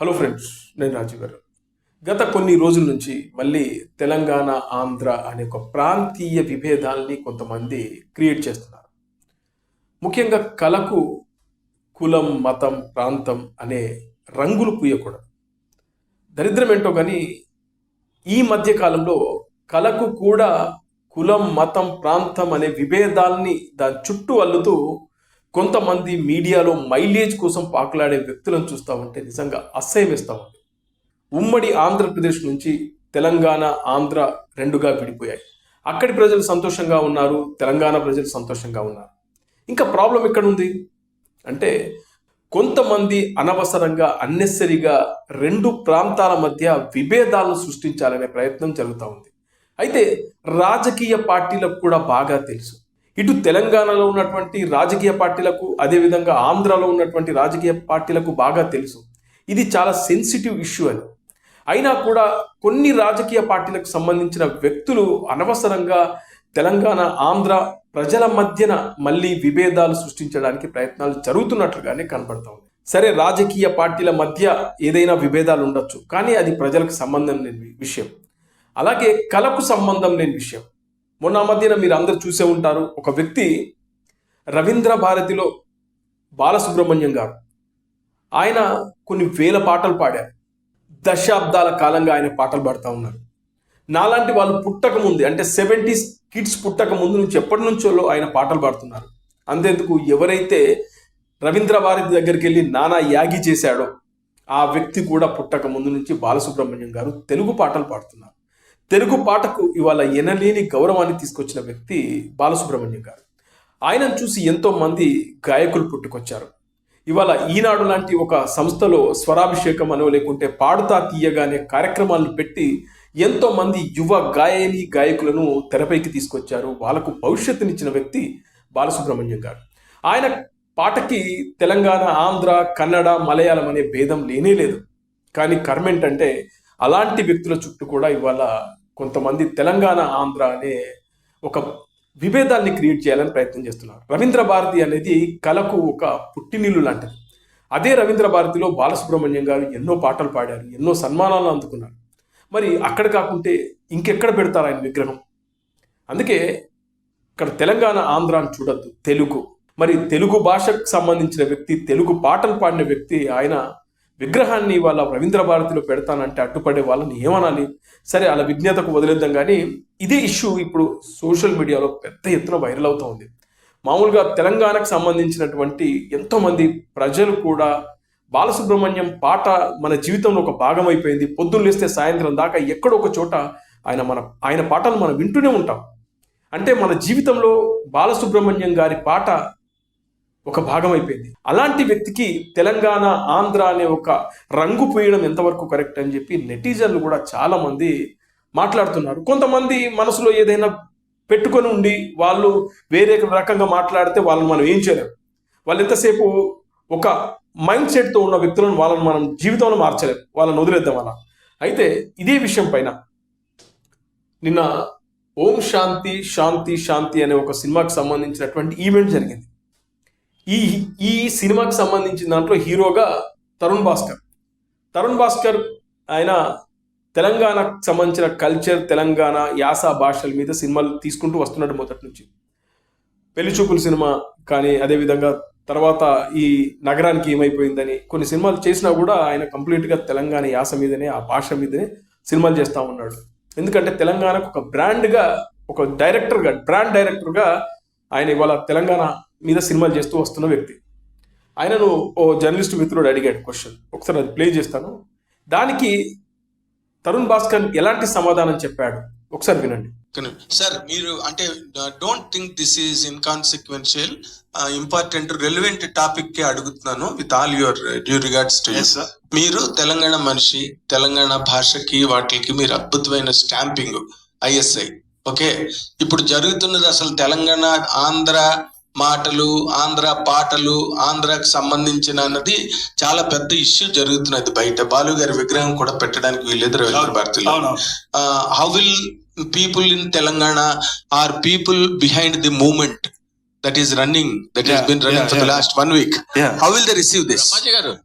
Hello friends నేను రాజీవ్ గారు. గత కొన్ని రోజుల నుంచి మళ్ళీ తెలంగాణ ఆంధ్ర అనే ఒక ప్రాంతీయ విభేదాల్ని కొంతమంది క్రియేట్ చేస్తున్నారు. ముఖ్యంగా కళకు కులం మతం ప్రాంతం అనే రంగులు పూయకూడదు. దరిద్రం ఏంటో కానీ ఈ మధ్య కాలంలో కళకు కూడా కులం మతం ప్రాంతం అనే విభేదాల్ని దాని చుట్టూ అల్లుతూ కొంతమంది మీడియాలో మైలేజ్ కోసం పాకులాడే వ్యక్తులను చూస్తామంటే నిజంగా అసహ్యం వేస్తూ ఉమ్మడి ఆంధ్రప్రదేశ్ నుంచి తెలంగాణ ఆంధ్ర రెండుగా విడిపోయాయి. అక్కడి ప్రజలు సంతోషంగా ఉన్నారు తెలంగాణ ప్రజలు సంతోషంగా ఉన్నారు. ఇంకా ప్రాబ్లం ఎక్కడ ఉంది అంటే కొంతమంది అనవసరంగా అన్నెసరిగా రెండు ప్రాంతాల మధ్య విభేదాలను సృష్టించాలనే ప్రయత్నం జరుగుతూ ఉంది. అయితే రాజకీయ పార్టీలకు కూడా బాగా తెలుసు. ఇటు తెలంగాణలో ఉన్నటువంటి రాజకీయ పార్టీలకు అదేవిధంగా ఆంధ్రాలో ఉన్నటువంటి రాజకీయ పార్టీలకు బాగా తెలుసు. ఇది చాలా సెన్సిటివ్ ఇష్యూ అని అయినా కూడా కొన్ని రాజకీయ పార్టీలకు సంబంధించిన వ్యక్తులు అనవసరంగా తెలంగాణ ఆంధ్ర ప్రజల మధ్యన మళ్ళీ విభేదాలు సృష్టించడానికి ప్రయత్నాలు జరుగుతున్నట్లుగానే కనబడతా ఉంది. సరే రాజకీయ పార్టీల మధ్య ఏదైనా విభేదాలు ఉండొచ్చు కానీ అది ప్రజలకు సంబంధం లేని విషయం. అలాగే కళకు సంబంధం లేని విషయం. మొన్న మధ్యన మీరు అందరు చూసే ఉంటారు ఒక వ్యక్తి రవీంద్ర భారతిలో బాలసుబ్రహ్మణ్యం గారు. ఆయన కొన్ని వేల పాటలు పాడారు. దశాబ్దాల కాలంగా ఆయన పాటలు పాడుతూ ఉన్నారు. నాలాంటి వాళ్ళు పుట్టక ముందు అంటే సెవెంటీస్ కిడ్స్ పుట్టక ముందు నుంచి ఎప్పటి నుంచో ఆయన పాటలు పాడుతున్నారు. అంతేందుకు ఎవరైతే రవీంద్ర భారతి దగ్గరికి వెళ్ళి నానా యాగి చేశాడో ఆ వ్యక్తి కూడా పుట్టక ముందు నుంచి బాలసుబ్రహ్మణ్యం గారు తెలుగు పాటలు పాడుతున్నారు. తెలుగు పాటకు ఇవాళ ఎనలేని గౌరవాన్ని తీసుకొచ్చిన వ్యక్తి బాలసుబ్రహ్మణ్యం గారు. ఆయనను చూసి ఎంతో మంది గాయకులు పుట్టుకొచ్చారు. ఇవాళ ఈనాడు లాంటి ఒక సంస్థలో స్వరాభిషేకం అనో లేకుంటే పాడుతా తీయగానే కార్యక్రమాలను పెట్టి ఎంతో మంది యువ గాయని గాయకులను తెరపైకి తీసుకొచ్చారు. వాళ్ళకు భవిష్యత్తునిచ్చిన వ్యక్తి బాలసుబ్రహ్మణ్యం గారు. ఆయన పాటకి తెలంగాణ ఆంధ్ర కన్నడ మలయాళం అనే భేదం లేనే లేదు. కానీ కర్మెంట్ అంటే అలాంటి వ్యక్తుల చుట్టూ కూడా ఇవాళ కొంతమంది తెలంగాణ ఆంధ్ర అనే ఒక విభేదాన్ని క్రియేట్ చేయాలని ప్రయత్నం చేస్తున్నారు. రవీంద్ర భారతి అనేది కళకు ఒక పుట్టినీళ్ళు లాంటిది. అదే రవీంద్ర భారతిలో బాలసుబ్రహ్మణ్యం గారు ఎన్నో పాటలు పాడారు ఎన్నో సన్మానాలు అందుకున్నారు. మరి అక్కడ కాకుంటే ఇంకెక్కడ పెడతారు ఆయన విగ్రహం? అందుకే ఇక్కడ తెలంగాణ ఆంధ్ర అని చూడొద్దు తెలుగు. మరి తెలుగు భాషకు సంబంధించిన వ్యక్తి తెలుగు పాటలు పాడిన వ్యక్తి ఆయన విగ్రహాన్ని వాళ్ళ రవీంద్ర భారతిలో పెడతానంటే అడ్డుపడే వాళ్ళని ఏమనాలి? సరే అలా విజ్ఞతకు వదిలేద్దాం కానీ ఇదే ఇష్యూ ఇప్పుడు సోషల్ మీడియాలో పెద్ద ఎత్తున వైరల్ అవుతూ ఉంది. మామూలుగా తెలంగాణకు సంబంధించినటువంటి ఎంతోమంది ప్రజలు కూడా బాలసుబ్రహ్మణ్యం పాట మన జీవితంలో ఒక భాగం అయిపోయింది. పొద్దున్న లేస్తే సాయంత్రం దాకా ఎక్కడో ఒక చోట ఆయన మన ఆయన పాటలు మనం వింటూనే ఉంటాం. అంటే మన జీవితంలో బాలసుబ్రహ్మణ్యం గారి పాట ఒక భాగం అయిపోయింది. అలాంటి వ్యక్తికి తెలంగాణ ఆంధ్ర అనే ఒక రంగు పూయడం ఎంతవరకు కరెక్ట్ అని చెప్పి నెటిజన్లు కూడా చాలా మంది మాట్లాడుతున్నారు. కొంతమంది మనసులో ఏదైనా పెట్టుకొని ఉండి వాళ్ళు వేరే రకంగా మాట్లాడితే వాళ్ళని మనం ఏం చేయలేం. వాళ్ళు ఎంతసేపు ఒక మైండ్ సెట్తో ఉన్న వ్యక్తులను వాళ్ళని మనం జీవితంలో మార్చలేం. వాళ్ళని వదిలేద్దాం అలా. అయితే ఇదే విషయం పైన నిన్న ఓం శాంతి శాంతి శాంతి అనే ఒక సినిమాకి సంబంధించినటువంటి ఈవెంట్ జరిగింది. ఈ ఈ సినిమాకి సంబంధించిన దాంట్లో హీరోగా తరుణ్ భాస్కర్. తరుణ్ భాస్కర్ ఆయన తెలంగాణకు సంబంధించిన కల్చర్ తెలంగాణ యాస భాషల మీద సినిమాలు తీసుకుంటూ వస్తున్నాడు మొదటి నుంచి. పెళ్ళి చూపుల సినిమా కానీ అదేవిధంగా తర్వాత ఈ నగరానికి ఏమైపోయిందని కొన్ని సినిమాలు చేసినా కూడా ఆయన కంప్లీట్గా తెలంగాణ యాస మీదనే ఆ భాష మీదనే సినిమాలు చేస్తూ ఉన్నాడు. ఎందుకంటే తెలంగాణకు ఒక బ్రాండ్గా ఒక డైరెక్టర్గా బ్రాండ్ డైరెక్టర్గా ఆయన ఇవాళ తెలంగాణ మీద సినిమాలు చేస్తూ వస్తున్న వ్యక్తి. ఆయనను ఓ జర్నలిస్ట్ మిత్రుడు అడిగాడు క్వశ్చన్. ఒకసారి అది ప్లే చేస్తాను. దానికి తరుణ్ భాస్కర్ ఎలాంటి సమాధానం చెప్పాడు? ఒకసారి వినండి. సార్ మీరు అంటే don't think this is inconsequential. Important relevant టాపిక్కి అడుగుతున్నాను with all your due regards to. మీరు తెలంగాణ మనిషి తెలంగాణ భాషకి వాటికి మీరు అద్భుతమైన స్టాంపింగ్ ఐఎస్ఐ ఓకే? ఇప్పుడు జరుగుతున్నది అసలు తెలంగాణ ఆంధ్ర మాటలు ఆంధ్ర పాటలు ఆంధ్రాకి సంబంధించిన అన్నది చాలా పెద్ద ఇష్యూ జరుగుతున్నది బయట. బాలు గారి విగ్రహం కూడా పెట్టడానికి వీళ్ళేదు రవీంద్ర భారతిలో అవును. How will people in Telangana are people behind the movement that is running, that has Yeah, been running yeah, for the yeah. last one week. Yeah. How will they receive this?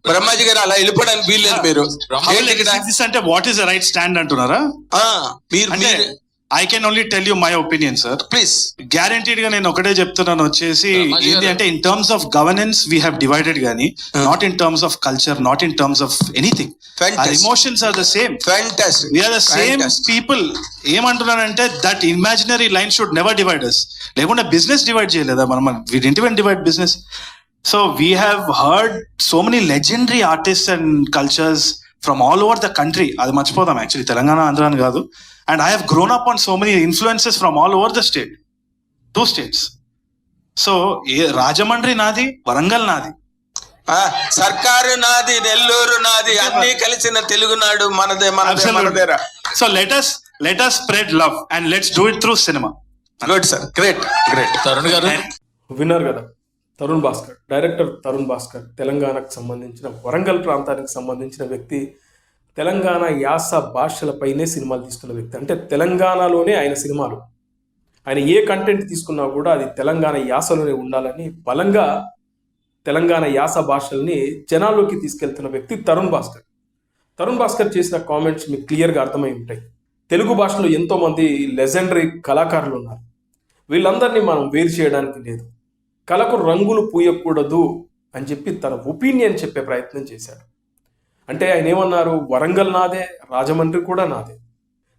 Brahmaji garu. అలా వెళ్ళిపోవడానికి వీల్లేదు మీరు. అంటే what is the right stand అంటున్నారా? మీరు I can only tell you my opinion sir please గ్యారంటీడ్గా నేను ఒకటే చెప్తున్నాను వచ్చేసి ఏంటి. అంటే in terms of governance we have divided గానీ not in terms of culture not in terms of anything. Emotions are the same we are the same people ఏమంటున్నానంటే that imaginary line should never divide us లేకుంటే business divide చేయలేదా? మనం we didn't even divide business so we have heard so many legendary artist and cultures from all over the country అది మర్చిపోదాం actually Telangana Andhra అని కాదు. And I have grown up on so many influences from all over the state to states so ఏ రాజమండ్రి నాది వరంగల్ నాది. సర్కారు నాది నెల్లూరు నాది అన్ని కలిసిన తెలుగునాడు మనదే మనదే మనదేరా. So let us let us spread love and let's do it through cinema good sir great great Tarun garu? విన్నారు కదా. తరుణ్ భాస్కర్ డైరెక్టర్ తరుణ్ భాస్కర్ తెలంగాణకు సంబంధించిన వరంగల్ ప్రాంతానికి సంబంధించిన వ్యక్తి తెలంగాణ యాస భాషలపైనే సినిమాలు తీస్తున్న వ్యక్తి. అంటే తెలంగాణలోనే ఆయన సినిమాలు. ఆయన ఏ కంటెంట్ తీసుకున్నా కూడా అది తెలంగాణ యాసలోనే ఉండాలని బలంగా తెలంగాణ యాస భాషల్ని జనాల్లోకి తీసుకెళ్తున్న వ్యక్తి తరుణ్ భాస్కర్. తరుణ్ భాస్కర్ చేసిన కామెంట్స్ మీకు క్లియర్గా అర్థమై ఉంటాయి. తెలుగు భాషలో ఎంతోమంది లెజెండరీ కళాకారులు ఉన్నారు. వీళ్ళందరినీ మనం వేరు చేయడానికి లేదు. కళకు రంగులు పూయకూడదు అని చెప్పి తన ఒపీనియన్ చెప్పే ప్రయత్నం చేశాడు. అంటే ఆయన ఏమన్నారు? వరంగల్ నాదే రాజమండ్రి కూడా నాదే.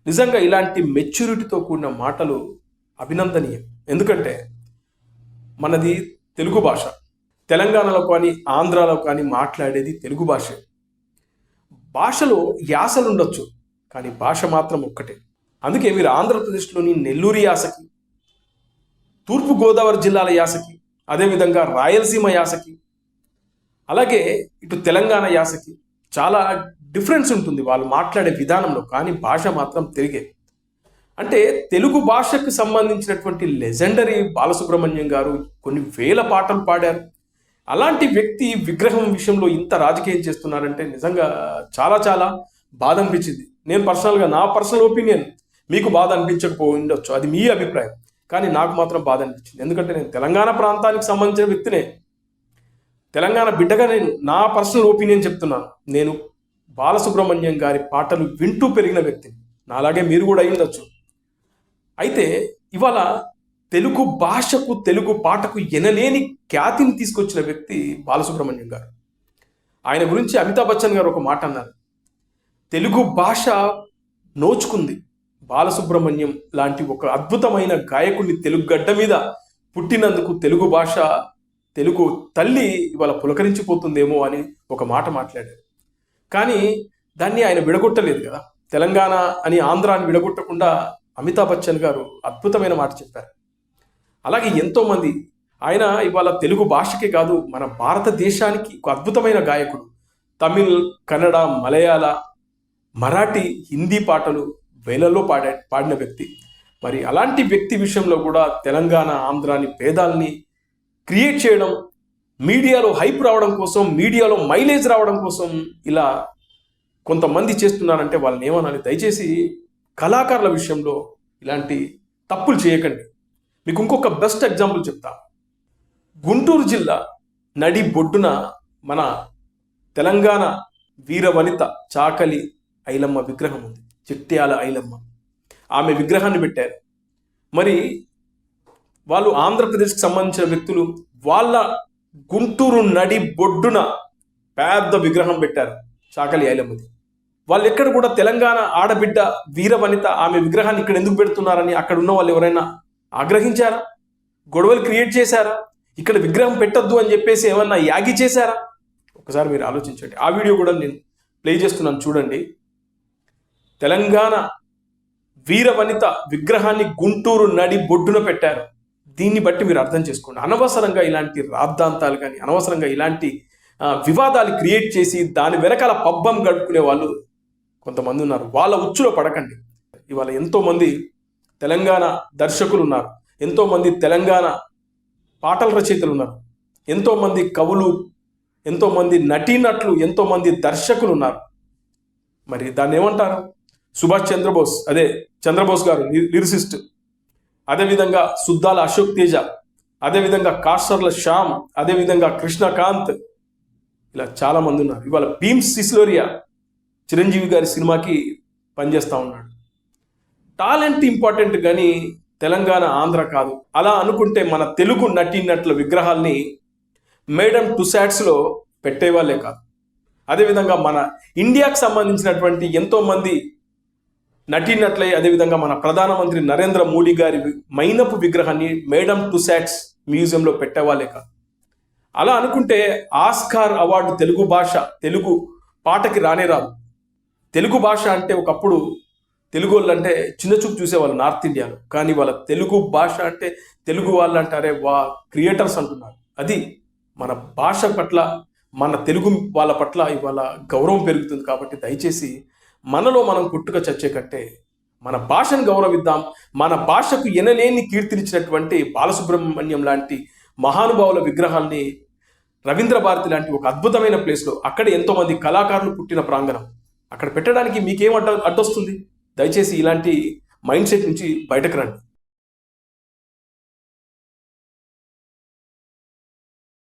నిజంగా ఇలాంటి మెచ్యూరిటీతో కూడిన మాటలు అభినందనీయం. ఎందుకంటే మనది తెలుగు భాష. తెలంగాణలో కానీ ఆంధ్రాలో కానీ మాట్లాడేది తెలుగు భాషే. భాషలో యాసలు ఉండొచ్చు కానీ భాష మాత్రం ఒక్కటే. అందుకే మీరు ఆంధ్రప్రదేశ్లోని నెల్లూరు యాసకి తూర్పు గోదావరి జిల్లాల యాసకి అదేవిధంగా రాయలసీమ యాసకి అలాగే ఇటు తెలంగాణ యాసకి చాలా డిఫరెన్స్ ఉంటుంది వాళ్ళు మాట్లాడే విధానంలో కానీ భాష మాత్రం తెలుగే అంటే తెలుగు భాషకు సంబంధించినటువంటి లెజెండరీ బాలసుబ్రహ్మణ్యం గారు కొన్ని వేల పాటలు పాడారు. అలాంటి వ్యక్తి విగ్రహం విషయంలో ఇంత రాజకీయం చేస్తున్నారంటే నిజంగా చాలా చాలా బాధ అనిపించింది. నేను పర్సనల్గా నా పర్సనల్ ఒపీనియన్ మీకు బాధ అనిపించకపోయి ఉండొచ్చు అది మీ అభిప్రాయం. కానీ నాకు మాత్రం బాధ అనిపించింది. ఎందుకంటే నేను తెలంగాణ ప్రాంతానికి సంబంధించిన వ్యక్తినే. తెలంగాణ బిడ్డగా నేను నా పర్సనల్ ఒపీనియన్ చెప్తున్నాను. నేను బాలసుబ్రహ్మణ్యం గారి పాటలు వింటూ పెరిగిన వ్యక్తిని. నాలాగే మీరు కూడా అయి ఉండొచ్చు. అయితే ఇవాళ తెలుగు భాషకు తెలుగు పాటకు ఎనలేని ఖ్యాతిని తీసుకొచ్చిన వ్యక్తి బాలసుబ్రహ్మణ్యం గారు. ఆయన గురించి అమితాబ్ బచ్చన్ గారు ఒక మాట అన్నారు. తెలుగు భాష నోచుకుంది. బాలసుబ్రహ్మణ్యం లాంటి ఒక అద్భుతమైన గాయకుడిని తెలుగు గడ్డ మీద పుట్టినందుకు తెలుగు భాష తెలుగు తల్లి ఇవాళ పులకరించిపోతుందేమో అని ఒక మాట మాట్లాడారు. కానీ దాన్ని ఆయన విడగొట్టలేదు కదా. తెలంగాణ అని ఆంధ్రాని విడగొట్టకుండా అమితాబ్ బచ్చన్ గారు అద్భుతమైన మాట చెప్పారు. అలాగే ఎంతోమంది ఆయన ఇవాళ తెలుగు భాషకే కాదు మన భారతదేశానికి ఒక అద్భుతమైన గాయకుడు. తమిళ్ కన్నడ మలయాళ మరాఠీ హిందీ పాటలు వేలల్లో పాడే పాడిన వ్యక్తి. మరి అలాంటి వ్యక్తి విషయంలో కూడా తెలంగాణ ఆంధ్రాని భేదాల్ని క్రియేట్ చేయడం మీడియాలో హైప్ రావడం కోసం మీడియాలో మైలేజ్ రావడం కోసం ఇలా కొంతమంది చేస్తున్నారంటే వాళ్ళని ఏమనాలి? దయచేసి కళాకారుల విషయంలో ఇలాంటి తప్పులు చేయకండి. మీకు ఇంకొక బెస్ట్ ఎగ్జాంపుల్ చెప్తా. గుంటూరు జిల్లా నడి బొడ్డున మన తెలంగాణ వీర వనిత చాకలి ఐలమ్మ విగ్రహం ఉంది. చిట్యాల ఐలమ్మ. ఆమె విగ్రహాన్ని పెట్టారు. మరి వాళ్ళు ఆంధ్రప్రదేశ్కి సంబంధించిన వ్యక్తులు వాళ్ళ గుంటూరు నడి బొడ్డున పెద్ద విగ్రహం పెట్టారు చాకలి ఐలమ్మది. వాళ్ళు ఎక్కడ కూడా తెలంగాణ ఆడబిడ్డ వీరవనిత ఆమె విగ్రహాన్ని ఇక్కడ ఎందుకు పెడుతున్నారని అక్కడ ఉన్న వాళ్ళు ఎవరైనా ఆగ్రహించారా? గొడవలు క్రియేట్ చేశారా? ఇక్కడ విగ్రహం పెట్టొద్దు అని చెప్పేసి ఏమన్నా యాగి చేశారా? ఒకసారి మీరు ఆలోచించండి. ఆ వీడియో కూడా నేను ప్లే చేస్తున్నాను. చూడండి. తెలంగాణ వీర వనిత విగ్రహాన్ని గుంటూరు నడి బొడ్డున పెట్టారు. దీన్ని బట్టి మీరు అర్థం చేసుకోండి. అనవసరంగా ఇలాంటి రాద్ధాంతాలు కానీ అనవసరంగా ఇలాంటి వివాదాలు క్రియేట్ చేసి దాని వెనకాల పబ్బం గడుపుకునే వాళ్ళు కొంతమంది ఉన్నారు. వాళ్ళ ఉచ్చులో పడకండి. ఇవాళ ఎంతోమంది తెలంగాణ దర్శకులు ఉన్నారు. ఎంతోమంది తెలంగాణ పాటల రచయితలు ఉన్నారు. ఎంతోమంది కవులు ఎంతోమంది నటీనటులు ఎంతోమంది దర్శకులు ఉన్నారు. మరి దాన్ని ఏమంటారు? సుభాష్ చంద్రబోస్ అదే చంద్రబోస్ గారు లిరిసిస్ట్. అదేవిధంగా సుద్దాల అశోక్ తేజ అదేవిధంగా కాస్టర్ల శ్యామ్ అదేవిధంగా కృష్ణకాంత్. ఇలా చాలామంది ఉన్నారు. ఇవాళ భీమ్ సిస్లోరియా చిరంజీవి గారి సినిమాకి పనిచేస్తూ ఉన్నాడు. టాలెంట్ ఇంపార్టెంట్ కానీ తెలంగాణ ఆంధ్ర కాదు. అలా అనుకుంటే మన తెలుగు నటీనటుల విగ్రహాల్ని మేడం టుసాట్స్లో పెట్టేవాళ్ళే కాదు. అదేవిధంగా మన ఇండియాకు సంబంధించినటువంటి ఎంతోమంది నటీనటులై అదేవిధంగా మన ప్రధానమంత్రి నరేంద్ర మోడీ గారి మైనపు విగ్రహాన్ని మేడం టుసాట్స్ మ్యూజియంలో పెట్టేవాళ్ళే కాదు. అలా అనుకుంటే ఆస్కార్ అవార్డు తెలుగు భాష తెలుగు పాటకి రానే రాదు. తెలుగు భాష అంటే ఒకప్పుడు తెలుగు వాళ్ళు అంటే చిన్న చూపు చూసేవాళ్ళు నార్త్ ఇండియాలో. కానీ వాళ్ళ తెలుగు భాష అంటే తెలుగు వాళ్ళు అంటారే వా క్రియేటర్స్ అంటున్నారు. అది మన భాష పట్ల మన తెలుగు వాళ్ళ పట్ల ఇవాళ గౌరవం పెరుగుతుంది కాబట్టి దయచేసి మనలో మనం పుట్టుక చచ్చే కట్టే మన భాషను గౌరవిద్దాం మన భాషకు ఎనలేని కీర్తినిచ్చినటువంటి బాలసుబ్రహ్మణ్యం లాంటి మహానుభావుల విగ్రహాల్ని రవీంద్ర భారతి లాంటి ఒక అద్భుతమైన ప్లేస్లో అక్కడ ఎంతోమంది కళాకారులు పుట్టిన ప్రాంగణం. అక్కడ పెట్టడానికి మీకేం అడ్డ అడ్డొస్తుంది? దయచేసి ఇలాంటి మైండ్ సెట్ నుంచి బయటకు రండి.